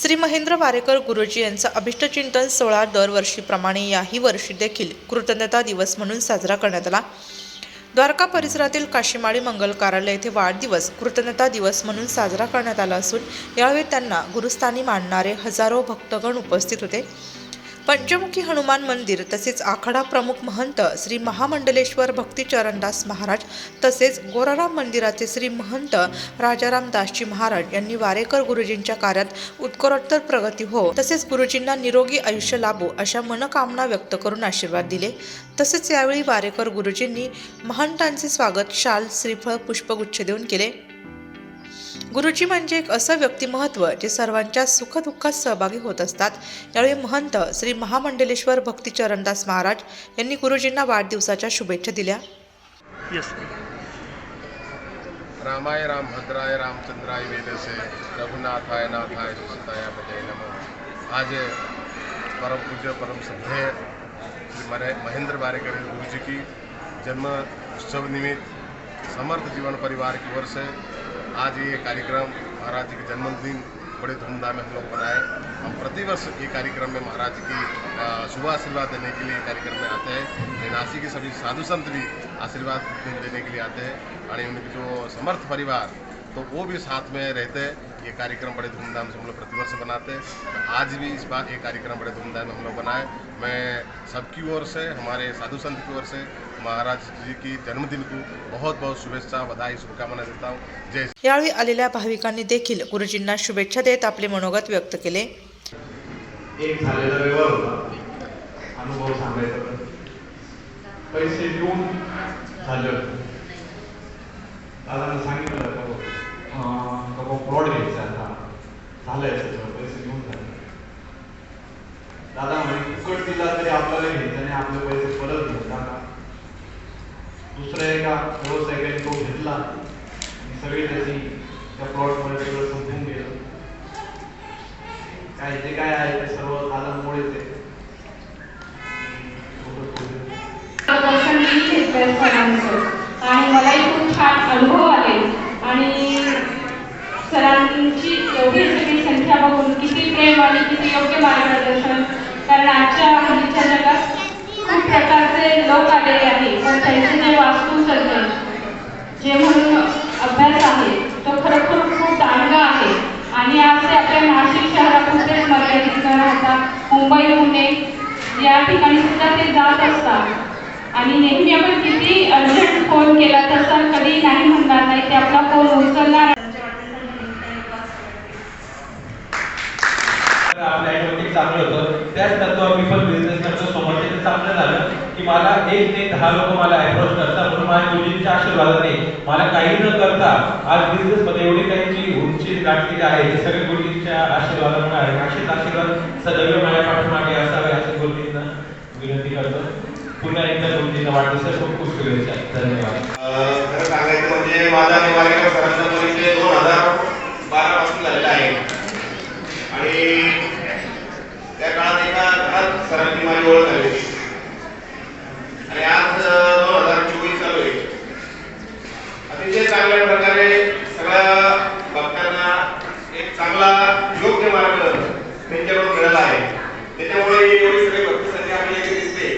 श्री महेंद्र वारेकर गुरुजी यांचा अभिष्टचिंतन सोहळा दरवर्षीप्रमाणे याही वर्षी देखील कृतज्ञता दिवस म्हणून साजरा करण्यात आला. द्वारका परिसरातील काशीमाळी मंगल कार्यालय येथे वाढदिवस कृतज्ञता दिवस म्हणून साजरा करण्यात आला असून यावेळी त्यांना गुरुस्थानी मानणारे हजारो भक्तगण उपस्थित होते. पंचमुखी हनुमान मंदिर तसेच आखाडा प्रमुख महंत श्री महामंडलेश्वर भक्तीचरणदास महाराज तसेच गोराराम मंदिराचे श्री महंत राजाराम दासजी महाराज यांनी वारेकर गुरुजींच्या कार्यात उत्करोत्तर प्रगती हो. तसेच गुरुजींना निरोगी आयुष्य लाभो अशा मनकामना व्यक्त करून आशीर्वाद दिले. तसेच यावेळी वारेकर गुरुजींनी महंतांचे स्वागत शाल श्रीफळ पुष्पगुच्छ देऊन केले. गुरुजी म्हणजे एक असं व्यक्तिमत्व जे सर्वांच्या सुखदुःखात सहभागी होत असतात. यावेळी महंत श्री महामंडलेश्वर भक्ती चरणदास महाराज यांनी गुरुजींना वाढदिवसाच्या शुभेच्छा दिल्या. यस रामाय राम भद्राय रामचंद्राय वेदसे रघुनाथाय नाथाय सुसताय पते नमः. आज परम पूज्य परम श्रद्धेय श्री मरे महेंद्र बारेकर गुरु जी की जन्म उत्सव निमित्त समर्थ जीवन परिवार की ओर से आज ये कार्यक्रम महाराज जी के जन्मदिन बड़े धूमधाम में हम लोग बनाए हम प्रतिवर्ष ये कार्यक्रम में महाराज की शुभ आशीर्वाद देने के लिए कार्यक्रम में आते हैं। निनासी के सभी साधु संत भी आशीर्वाद देने के लिए आते हैं और उनके जो समर्थ परिवार तो वो भी साथ में रहते हैं। ये कार्यक्रम बड़े धूमधाम से हम लोग प्रतिवर्ष बनाते हैं। तो आज भी इस बार ये कार्यक्रम बड़े धूमधाम में हम लोग बनाए मैं सबकी ओर से, हमारे साधु संत की ओर से महाराज जी की जन्मदिन को बहुत बहुत शुभेच्छा बधाई शुभकामना देता हूँ। जय यावेळी आलेल्या भाविकांनी देखील गुरुजींना शुभेच्छा देत आपले मनोगत व्यक्त केले. एक झालेला व्यवहार होता. अनुभव सांगायचा. पैसे देऊन झालं दादानं सांगितलं का घ्यायचा आता. झालंय सगळं पैसे घेऊन झाले. दादा म्हणे फुकट दिला तरी आपल्याला घ्यायचं नाही आपले पैसे परत घेऊन टाका दुसऱ्या एका व्यावसायिकाने तो घेतला. आणि सगळी त्याची त्या प्लॉटमध्ये सगळं संपून गेलं काय जे काय आहे ते सर्व दादांमुळेच आहे आणि मलाही खूप छान अनुभव आले आणि सरांची एवढी सगळी संख्या बघून किती प्रेम आणि किती योग्य मार्गदर्शन कारण आजच्या हल्लीच्या जगात खूप प्रकारचे लोक आलेले आहे पण त्यांचे जे वास्तुसर्जन जे म्हणून अभ्यास आहे तो खरोखर खूप दांडगा आहे. आणि आज ते आपल्या नाशिक शहरापुरतेच मर्यादित न राहता मुंबई पुणे या ठिकाणी सुद्धा ते जात असतात. आणि नेहमी आपण किती अर्जंट फोन केला तर सर कधी नाही म्हणणार नाही ते आपला फोन उचलणार. आपल्या ॲटोमॅटिक चांगलं होतं. त्याच तत्वावर मी पण बिझनेस करतो समोरचे चांगलं झालं की मला एक ते दहा लोक मला अप्रोच करतात. म्हणून माझ्या गुरुजींच्या आशीर्वादाने मला काही न करता आज बिझनेस मध्ये एवढी काही जी उंची गाठलेली आहे. ते सगळे गुरुजींच्या आशीर्वादामुळे आहे. असेच आशीर्वाद सदैव माझ्या पाठीमागे असावे असे गुरुजींना विनंती करतो. पुन्हा एकदा गुरुजींना वाढदिवस खूप खूप शुभेच्छा. धन्यवाद. खरं सांगायचं म्हणजे माझा आणि सरांचा परिचय दोन हजार बारा पासून झालेला आहे. आणि त्या काळात एका घरात सरांची माझी ओळख झाली होती आणि आज दोन हजार चोवीस चालू आहे अतिशय चांगल्या प्रकारे सगळ्या भक्तांना एक चांगला योग्य मार्ग त्यांच्याकडून मिळाला आहे त्याच्यामुळे एवढी सगळी भक्ती संख्या आपल्याला इथे दिसते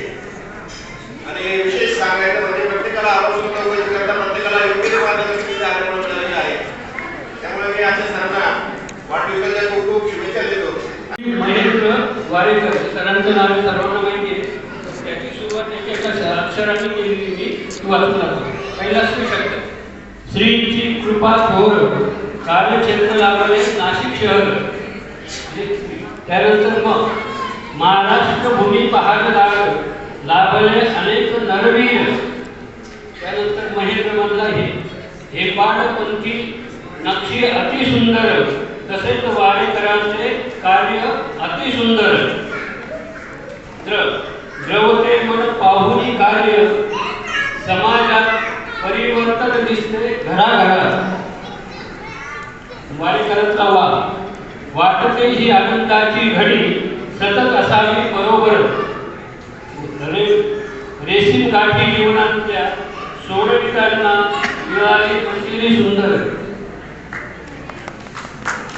आणि विशेष सांगायचं म्हणजे प्रत्येकाला आवश्यक उपयोग करता प्रत्येकाला योग्य ते मार्गदर्शन इथे आल्यामुळे मिळालेलं आहे त्यामुळे मी अशा सरांना वाढदिवसाच्या खूप खूप शुभेच्छा देतो महेंद्र वारेकर सरांचं नाव सर्वांना माहिती आहे त्याची सुरुवात त्याच्या एका अक्षरांनी केलेली मी तुम्हाला सांगतो पहिला श्री शब्द श्रीची भोर कार्यक्षेत्र लाभले नाशिक शहर. त्यानंतर मग महाराष्ट्र भूमी पहाड लाग लाभले अनेक नरवीर. त्यानंतर महेंद्र म्हणला हे हे पाडपंथी नक्षी अतिसुंदर तसेच वारेकरांचे कार्य अतिसुंदर द्र द्रवते मन पाहुनी कार्य समाजात परिवर्तन दिसते घराघरात. वारेकरांचा वा वाटते ही आनंदाची घडी. सतत असावी बरोबर. रे रेशीम गाठी जीवनातल्या सोडवितांना मिळाली मंजिरी सुंदर.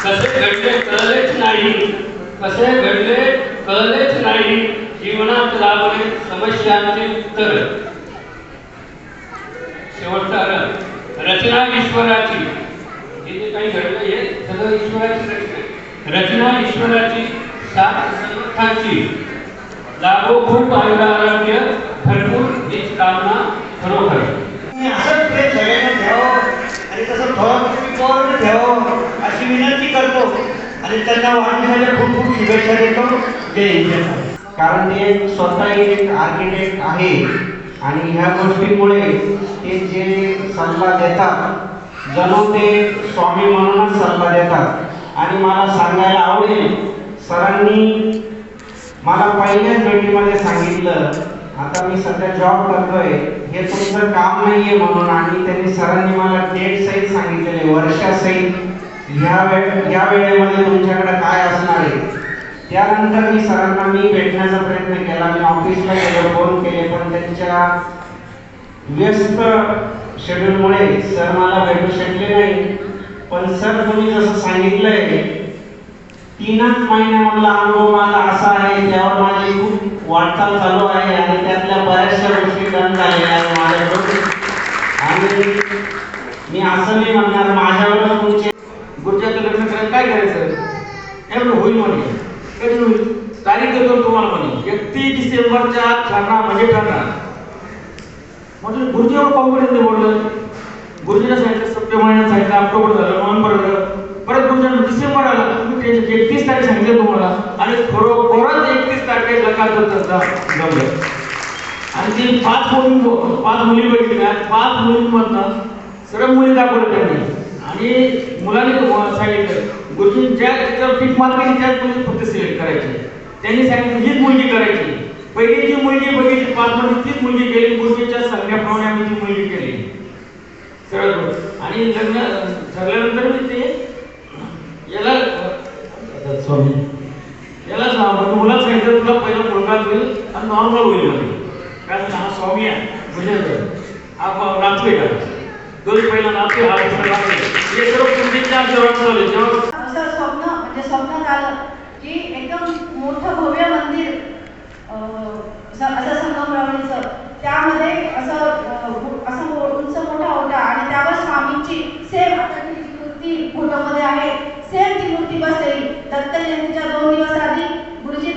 कसे घडले कळलेच नाही. कसे घडले कळलेच नाही. जीवनात लाभले समस्यांचे उत्तर. शेवटचा रचना ईश्वराची. हे जे काही घडलं हे सगळं ईश्वराची रचना आहे. रचना ईश्वराची सात समर्थांची लाभो खूप आयुरारोग्य भरपूर हीच कामना खरोखर. मी असंच प्रेम सगळ्यांना ठेवावं आणि तसं थोडं पोरांना ठेवावं अशी विनंती करतो. आणि त्यांना वाढदिवसाच्या खूप खूप शुभेच्छा देतो. जय कारण ते स्वतः एक आर्किटेक्ट आहे. आणि ह्या गोष्टीमुळे ते जे सल्ला देतात जणू ते स्वामी म्हणूनच सल्ला देतात आणि मला सांगायला आवडेल सरांनी मला पहिल्याच भेटीमध्ये सांगितलं आता मी सध्या जॉब करतोय हे तुमचं काम नाहीये म्हणून आणि त्यांनी सरांनी मला डेट सहित सांगितलेले वर्षासहित ह्या वेळ या वेळेमध्ये तुमच्याकडे काय असणार आहे? त्यानंतर मी सरांना मी भेटण्याचा प्रयत्न केला मी ऑफिसला गेलो फोन केले पण त्यांच्या व्यस्त शेड्यूलमुळे सर मला भेटू शकले नाही. पण सर तुम्ही जसं सांगितलंय तीनच महिन्यामधला अनुभव माझा असा आहे त्यावर माझी खूप वाटचाल चालू आहे आणि त्यातल्या बऱ्याचशा गोष्टी डन झालेल्या आहेत माझ्याकडून आणि मी असं नाही म्हणणार माझ्यावर तुमचे गुरुजाचं लग्न करायला काय करायचं? एवढं होईल म्हणे. कधी होईल? तारीख देतो तुम्हाला म्हणे. एकतीस डिसेंबरच्या ठरणार म्हणजे ठरणार. म्हणजे गुरुजीवर कॉन्फिडन्स बोललं गुरुजीने सांगितलं सप्टेंबर महिन्यात सांगितलं ऑक्टोबर झालं नोव्हेंबर झालं परत गुरुजीने डिसेंबर आला तुम्ही टेन्शन एकतीस तारीख सांगितलं तुम्हाला आणि खरोखरच एकतीस तारखेला करत असता जमलं आणि ती पाच मुली पाच मुली बघितल्या पाच मुलींमधनं सर्व मुली दाखवल्या त्यांनी आणि मुलांनी सांगितलं गुरुजी ज्या त्याच्यावर फिट मार्क केली त्याच मुली फक्त सिलेक्ट करायची त्यांनी सांगितलं हीच मुलगी करायची पहिली जी मुलगी बघितली पाच मध्ये तीच मुलगी केली गुरुजीच्या सांगण्याप्रमाणे आम्ही ती मुलगी केली. सरळ. आणि लग्न ठरल्यानंतर मी ते याला स्वामी. याला सांग मुला सांगितलं तुला पहिला मुलगा होईल आणि नॉर्मल होईल म्हणजे कारण हा स्वामी आहे. म्हणजे हा नातू आहे. दोन पहिला नातू हा दुसरा. हे सर्व पूर्वीच्या जेवण चालू जेव्हा स्वप्न म्हणजे स्वप्नात आलं की एकदम मोठं भव्य मंदिर असं संगमरवणीचं. त्यामध्ये असं असं उंच मोठा होता आणि त्यावर स्वामींची सेम मूर्ती फोटोमध्ये आहे. सेम ती मूर्ती बसलेली. दत्त जयंतीच्या दोन दिवस आधी गुरुजी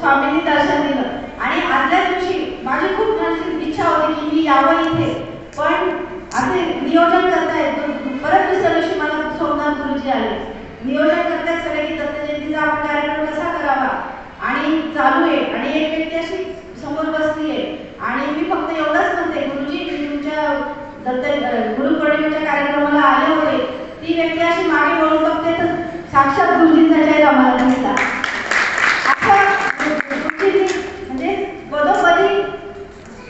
स्वामींनी दर्शन दिलं. आणि आदल्या दिवशी माझी खूप माझी इच्छा होती की मी यावं इथे. पण असे नियोजन करता येतो परत दुसऱ्या दिवशी मला सोमनाथ गुरुजी आले. नियोजन करता सगळे की दत्त जयंतीचा आपण कार्यक्रम कसा करावा? आणि चालू आहे. आणि एक व्यक्ती अशी समोर बसली आहे. आणि मी फक्त एवढंच म्हणते गुरुजी तुमच्या दत्त अं, गुरुपौर्णिमेच्या कार्यक्रमाला आले होते. ती व्यक्ती अशी मागे वळून बघते तर साक्षात गुरुजींचा जय आम्हाला दिसला असं गुरुजींनी म्हणजे बरोबरी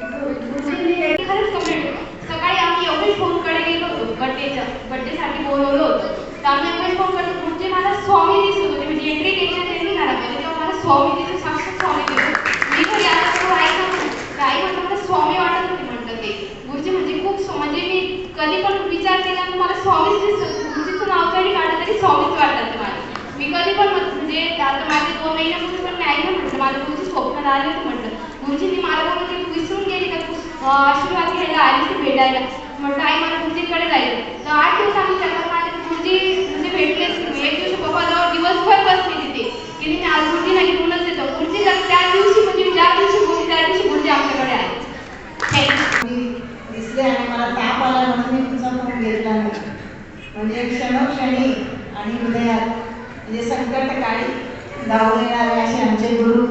गुरुजींनी एक खरंच कमेंट सकाळी आम्ही योगेश फोनकडे गेलो होतो बड्डेच्या बड्डेसाठी बोलवलं होतं तर आम्ही योगेश फोन करतो म्हणजे मला स्वामी दिसत होते म्हणजे एंट्री केली ना त्यांनी घरामध्ये तेव्हा मला स्वामी दिसत साक्षात स्वामी दिसत मी घरी आला तर आई ना आई मला स्वामी वाटत होते म्हटलं ते गुरुजी म्हणजे खूप म्हणजे मी कधी पण विचार केला तर मला स्वामीच दिसत गुरुजीचं नाव जरी काढलं तरी स्वामीच वाटतात ते मला मी कधी पण म्हणजे आता माझे दोन महिन्यापूर्वी पण मी आईला म्हटलं माझं गुरुजी स्वप्नात आले होते म्हटलं गुरुजींनी मला बोलून की तू विसरून गेली का तू आशीर्वाद घ्यायला आली ती भेटायला म्हटलं आई मला गुरुजींकडे जायचं तर आठ दिवस आम्ही त्याला माझे गुरुजी म्हणजे भेटलेच एक दिवशी पप्पाजवळ दिवसभर बसली तिथे की मी आज गुरुजींना घेऊनच येतो गुरुजी जर त्या दिवशी म्हणजे ज्या दिवशी गुरुजी त्या दिवशी गुरुजी आमच्याकडे आले थँक्यू मी दिसले आणि मला ताप आला म्हणून मी तुमचा फोन घेतला नाही म्हणजे क्षणोक्षणी आणि हृदयात म्हणजे संकटकाळी धावून येणारे असे आमचे गुरु.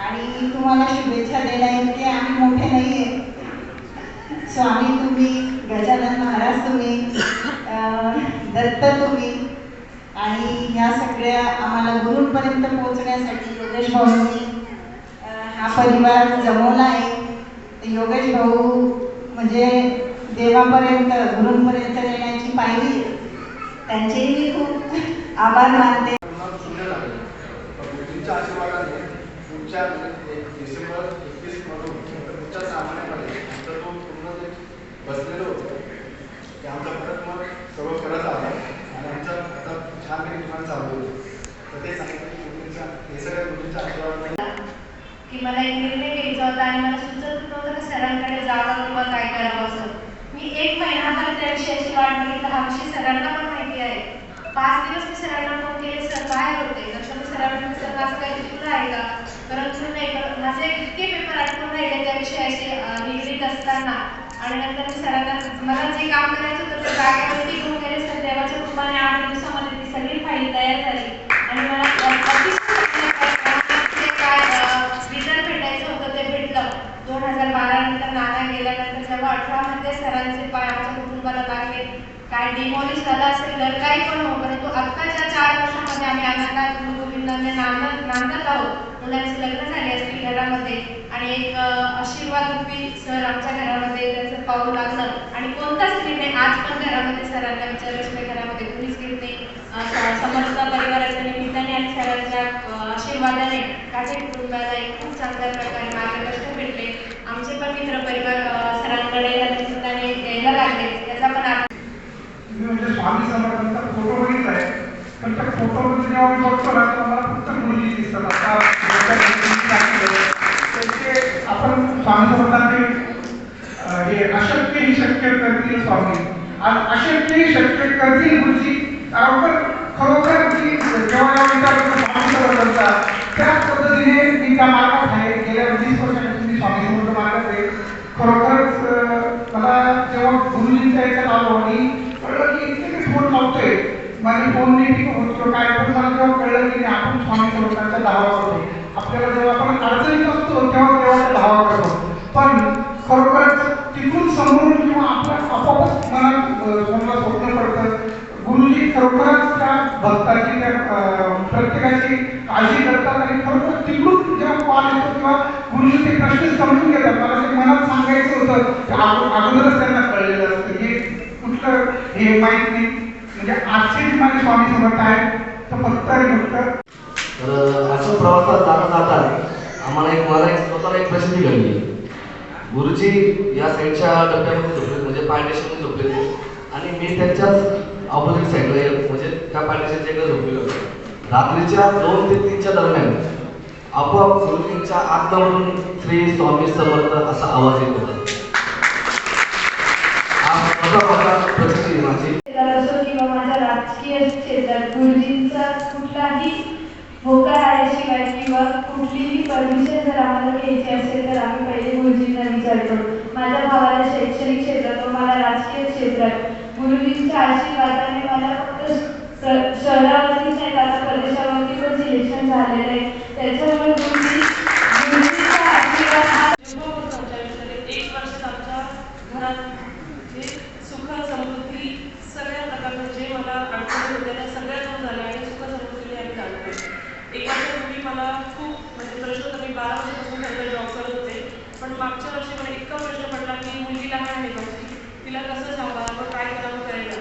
आणि तुम्हाला शुभेच्छा देण्या इतके आम्ही मोठे नाही आहे स्वामी तुम्ही गजानन महाराज तुम्ही दत्त तुम्ही. आणि ह्या सगळ्या आम्हाला गुरूंपर्यंत पोहोचण्यासाठी योगेश भाऊंनी हा परिवार जमवला आहे. योगेश भाऊ म्हणजे देवापर्यंत गुरूंपर्यंत नेण्याची पायरी त्यांचेही मी खूप आभार मानते. तुमच्या आशीर्वादाने पुढच्या म्हणजे डिसेंबर एकतीस मधून पुढच्या सामान्यामध्ये आमचा तो पूर्ण जे बसलेलो होतो ते आमचा परत मग सर्व करत आला. आणि आमचा आता छान छानपैकी तुम्हाला होतं तर ते सांगितलं की गुरुजींचा हे सगळ्या गुरुजींचा आशीर्वाद की मला एक निर्णय घ्यायचा होता आणि मला सुचत नव्हतं सरांकडे जावं किंवा काय करावं असं. मी एक महिना महिनाभर त्या विषयाची वाट बघितलं. हा विषय सरांना पण माहिती आहे. पाच दिवस मी सरांना फोन केले सर काय होते. नंतर मी माझं काही चुकलं आहे का परंतु नाही पर- माझे इतके पेपर आठवून राहिले त्या विषयाशी निगडीत असताना आणि नंतर मी सरांना मला जे काम करायचं होतं ते जागेवरती घेऊन गेले सर देवाच्या कृपाने आठ दिवसामध्ये ती सगळी फाईल तयार झाली आणि मला काय रिझल्ट भेटायचं होतं ते भेटलं दोन हजार बारा नंतर नाना गेल्यानंतर जेव्हा अठरामध्ये सरांचे पाय आमच्या कुटुंबाला लागले काय डिमॉलिश झालं असेल तर काही पण हो परंतु आत्ताच्या चार वर्षामध्ये आम्ही आनंदात म्हणजे मुलांना नांदत नांदत आहोत मुलांचे लग्न झाले असतील घरामध्ये. आणि एक आशीर्वाद रूपी सर आमच्या घरामध्ये त्याचं पाऊल लागलं आणि कोणताच निर्णय आज पण घरामध्ये सरांना विचारल्याशिवाय घरामध्ये कुणीच घेत नाही? समर्थ परिवाराच्या निमित्ताने आणि सरांच्या आशीर्वादाने माझ्या कुटुंबाला एक खूप चांगल्या प्रकारे मार्गदर्शन भेटले. आमचे पण मित्र परिवार सरांकडे या निमित्ताने द्यायला लागले. त्याचा पण आनंद म्हणजे स्वामी समर्थांचा फोटो बघितलाय. पण त्या फोटोमध्ये जेव्हा मी बघतो ना तेव्हा मला फक्त मुली दिसतात. आता जसं आपण स्वामी समर्थांचे हे अशक्य ही शक्य करतील स्वामी. अशक्य ही शक्य करतील गुरुजी आपण खरोखर की जेव्हा जेव्हा विचार करतो स्वामी त्याच पद्धतीने मी त्या मार्गात आहे. गेल्या वीस मी स्वामी समर्थ मार्गात आहे. खरोखरच मला जेव्हा गुरुजींच्या याच्यात आलो आणि माझी कोण नाही होत काय पण मला जेव्हा कळलं की नाही, आपण स्वामी समर्थांचा धावा करतो आपल्याला जेव्हा आपण अडचणीत असतो तेव्हा तेव्हा धावा करतो पण खरोखरच तिथून समोरून किंवा आपल्या आपोआपच मनात समजा स्वप्न पडतं. गुरुजी खरोखरच त्या भक्ताची त्या प्रत्येकाची काळजी करतात आणि खरोखर तिकडून जेव्हा कॉल येतो किंवा गुरुजी ते प्रश्न समजून घेतात मला ते मनात सांगायचं होतं की अगोदरच त्यांना कळलेलं असतं. हे कुठलं हे माहीत नाही. म्हणजे आजचे माझे स्वामी समर्थ आहेत. तर फक्त आणि फक्त तर असं प्रवासात जाता जाता आम्हाला एक मला एक स्वतःला एक प्रसिद्धी घडली गुरुजी या साईडच्या डब्यामध्ये झोपले म्हणजे पार्टेशनमध्ये झोपले आणि मी त्यांच्याच ऑपोजिट साईडला म्हणजे त्या पार्टेशनच्या इकडे झोपलेलो रात्रीच्या दोन ते तीनच्या दरम्यान आपोआप गुरुजींच्या आत्मावरून श्री स्वामी समर्थ असा आवाज येत होता हा स्वतः मला प्रसिद्धी आहे माझी क्षेत्रात असो किंवा माझ्या राजकीय क्षेत्रात गुरुजींचा कुठलाही होकार आल्याशिवाय किंवा कुठलीही परमिशन जर आम्हाला घ्यायची असेल तर आम्ही पहिले गुरुजींना विचारतो माझ्या भावाला शैक्षणिक क्षेत्रात व मला राजकीय क्षेत्रात गुरुजींच्या आशीर्वादाने मला फक्त स- शहरावरतीच नाही तर आता प्रदेशावरती पण सिलेक्शन झालेलं आहे त्याच्यामुळे गुरुजी गुरुजींचा आशीर्वाद हा एक वर्षात आमच्या घरात जे सुख समृद्धी सगळ्या प्रकारचं जे मला म्हणजे अडचणी सगळ्या जाऊन झाल्या आणि सुद्धा सर्व केली आणि चालू जाणतो एक तुम्ही मला खूप म्हणजे प्रश्न तुम्ही मी बारा वर्षापासून खरं जॉब करत होते. पण मागच्या वर्षी मला इतका प्रश्न पडला की मुलगी लहान आहे माझी तिला कसं सांभाळावं काय करावं करायला?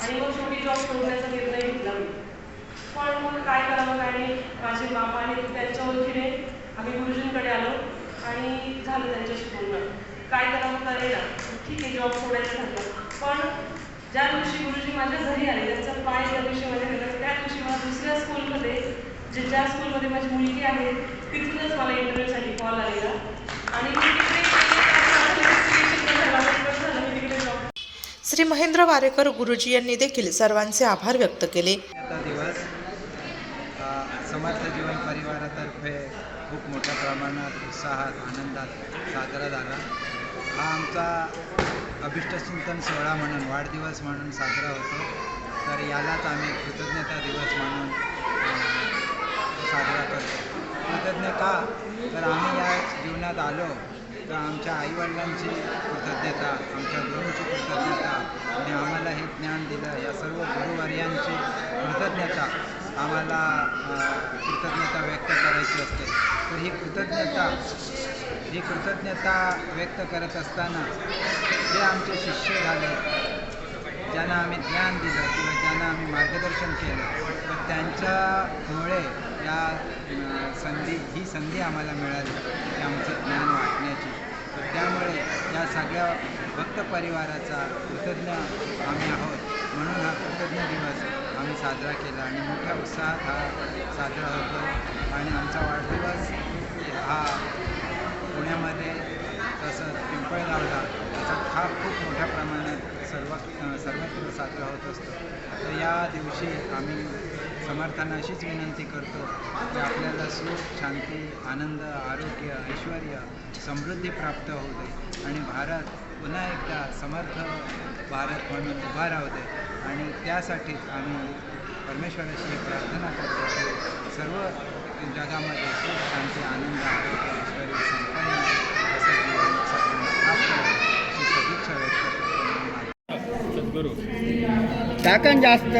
आणि मग शेवटी जॉब सोडण्याचा निर्णय घेतला मी. पण मग काय करावं काय नाही माझे मामा आणि त्यांच्या ओळखीने आम्ही गुरुजींकडे आलो आणि झालं त्यांच्याशी बोलणं. काय करावं करेल ठीक आहे जॉब सोडायचं झालं. पण ज्या दिवशी गुरुजी माझ्या घरी आले त्यांचा पाय ज्या दिवशी माझ्या घरात त्या दिवशी मला दुसऱ्या स्कूलमध्ये जे ज्या स्कूलमध्ये माझी मुलगी आहे तिथूनच मला इंटरव्ह्यूसाठी कॉल आलेला. आणि श्री महेंद्र वारेकर गुरुजी यांनी देखील सर्वांचे आभार व्यक्त केले. आता दिवस समर्थ जीवन परिवारातर्फे खूप मोठ्या प्रमाणात उत्साहात आनंदात साजरा झाला. हा आमचा अभिष्टचिंतन सोहळा म्हणून वाढदिवस म्हणून साजरा होतो. तर यालाच आम्ही कृतज्ञता दिवस म्हणून साजरा करतो. कृतज्ञ का तर आम्ही या जीवनात आलो तर आमच्या आईवडिलांची कृतज्ञता आमच्या गुरूंची कृतज्ञता आणि आम्हाला हे ज्ञान दिलं. या सर्व गुरुवर्यांची कृतज्ञता आम्हाला कृतज्ञता व्यक्त करायची असते. तर ही कृतज्ञता ही कृतज्ञता व्यक्त करत असताना जे आमचे शिष्य झाले ज्यांना आम्ही ज्ञान दिलं किंवा ज्यांना आम्ही मार्गदर्शन केलं तर त्यांच्यामुळे या संधी ही संधी आम्हाला मिळाली की आमचं ज्ञान वाटण्याची. तर त्यामुळे या सगळ्या भक्त परिवाराचा कृतज्ञ आम्ही आहोत. म्हणून हा कृतज्ञ दिवस आम्ही साजरा केला आणि मोठ्या उत्साहात हा साजरा होतो. आणि आमचा वाढदिवस हा पुण्यामध्ये तसं पिंपळगावला त्याचा हा खूप मोठ्या प्रमाणात सर्व सर्वत्र साजरा होत असतो. तर या दिवशी आम्ही समर्थांना अशीच विनंती करतो की आपल्याला सुख शांती आनंद आरोग्य ऐश्वर समृद्धी प्राप्त होऊ दे आणि भारत पुन्हा एकदा समर्थ भारत म्हणून उभा राहू दे. आणि त्यासाठीच आम्ही परमेश्वराशी प्रार्थना करतो की सर्व जगामध्ये सुख शांती आनंद आरोग्य सरांना जास्त.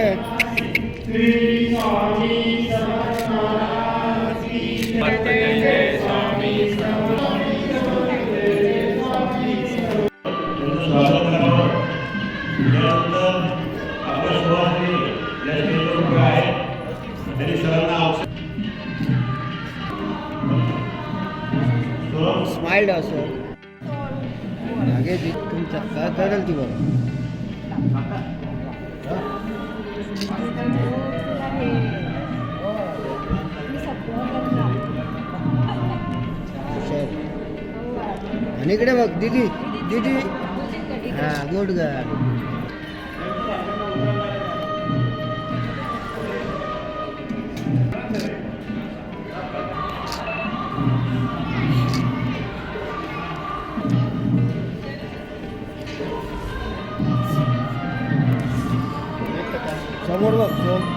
सुरम असं मागे ती काय करेल ती बरं आणि इकडे बघ दीदी दीदी हा गुड गर्ल समोर बघ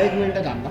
एक मिनिट थांबा